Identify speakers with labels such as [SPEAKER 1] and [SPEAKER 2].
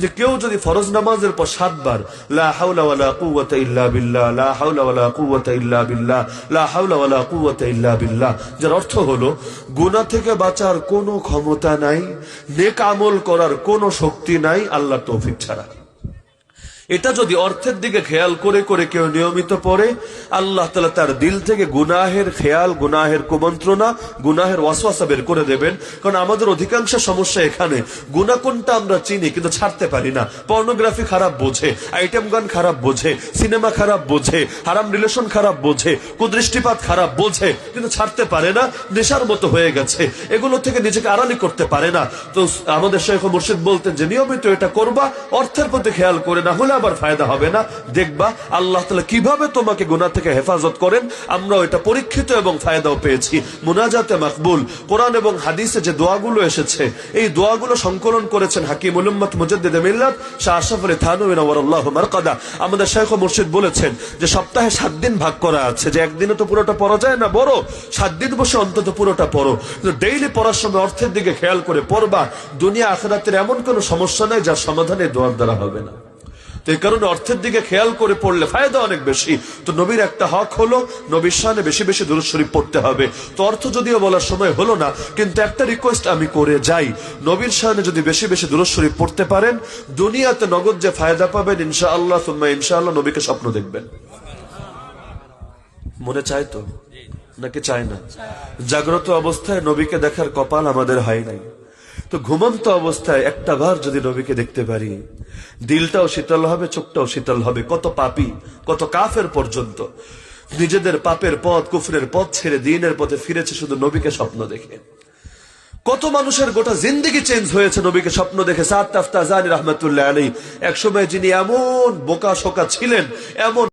[SPEAKER 1] যে কেউ যদি ফরজ নামাজের পর সাতবার, লা ইল্লা বিল্লাহ, লা বিল্লাহ লা বিল্লাহ, যার অর্থ হলো গুনা থেকে বাঁচার কোনো ক্ষমতা নাই, নেক আমল করার কোনো শক্তি নাই আল্লাহ তৌফিক ছাড়া। এটা যদি অর্থের দিকে খেয়াল করে করে কেউ নিয়মিত পড়ে, আল্লাহ তালা তার দিল থেকে গুনাহের খেয়াল, গুনাহের কুমন্ত্রণা, গুনাহের ওয়াসওয়াসা বের করে দেবেন। কারণ আমাদের অধিকাংশ সমস্যা এখানে গুনা কোনটা আমরা চিনি কিন্তু ছাড়তে পারি না। পর্নোগ্রাফি খারাপ বোঝে, আইটেম গান খারাপ বোঝে, সিনেমা খারাপ বোঝে, হারাম রিলেশন খারাপ বোঝে, কুদৃষ্টিপাত খারাপ বোঝে, কিন্তু ছাড়তে পারে না, নেশার মতো হয়ে গেছে। এগুলো থেকে নিজেকে আড়ালি করতে পারে না। তো আমাদের শেখ মুর্শিদ বলতেন যে, নিয়মিত এটা করবা, অর্থের প্রতি খেয়াল করে না হলে আবার ফায়দা হবে না। দেখবা, আল্লাহ তালা কীভাবে তোমাকে গুনাহ থেকে হেফাজত করেন আমরা এটা পরীক্ষিত এবং ফায়দাও পেয়েছি। মুনাজাতে মাকবুল, কোরআন এবং হাদিসে যে দোয়াগুলো এসেছে, এই দোয়াগুলো সংকলন করেছেন হাকিম উলুম্মত মুজদ্দিদ মিল্লাত শাহ আশরাফ আলী থানবী নওয়ারাল্লাহু মারকাদা। আমাদের শেখ মুর্শিদ বলেছেন যে সপ্তাহে সাত দিন ভাগ করা আছে, যে একদিনে তো পুরোটা পড়া যায় না, বড়। সাত দিন বসে অন্তত পুরোটা পড়ো। ডেইলি পড়ার সময় অর্থের দিকে খেয়াল করে পড়বা। দুনিয়া আখরাতের এমন কোনো সমস্যা নাই যার সমাধানে দোয়ার দ্বারা হবে না। তো কারণে অর্থের দিকে খেয়াল করে পড়লে ফায়দা অনেক বেশি। তো নবীর একটা হক হলো, নবীর সামনে বেশি বেশি দূর শরীফ পড়তে হবে। তো অর্থ যদিও বলার সময় হলো না, কিন্তু একটা রিকোয়েস্ট আমি করে যাই। নবীর সামনে যদি বেশি বেশি দূর শরীফ পড়তে পারেন, দুনিয়াতে নগদ যে ফায়দা পাবেন ইনশা আল্লাহ তুম্মা ইনশাআল্লাহ, নবীকে স্বপ্ন দেখবেন। মনে চায় তো? নাকি চায় না? জাগ্রত অবস্থায় নবীকে দেখার কপাল আমাদের হয় নাই। তো ঘুমন্ত অবস্থায় একটা বার যদি নবীকে দেখতে পারি, দিলটাও শীতল হবে, চোখটাও শীতল হবে, কত পাপি, কত কাফের পর্যন্ত। নিজেদের পাপের পথ, কুফরের পথ ছেড়ে দিনের পথে ফিরেছে শুধু নবীকে স্বপ্ন দেখে। কত মানুষের গোটা জিন্দিগি চেঞ্জ হয়েছে নবীকে স্বপ্ন দেখে সাত তাফতাজানি রহমতুল্লাহ আলী একসময় যিনি এমন বোকা শোকা ছিলেন, এমন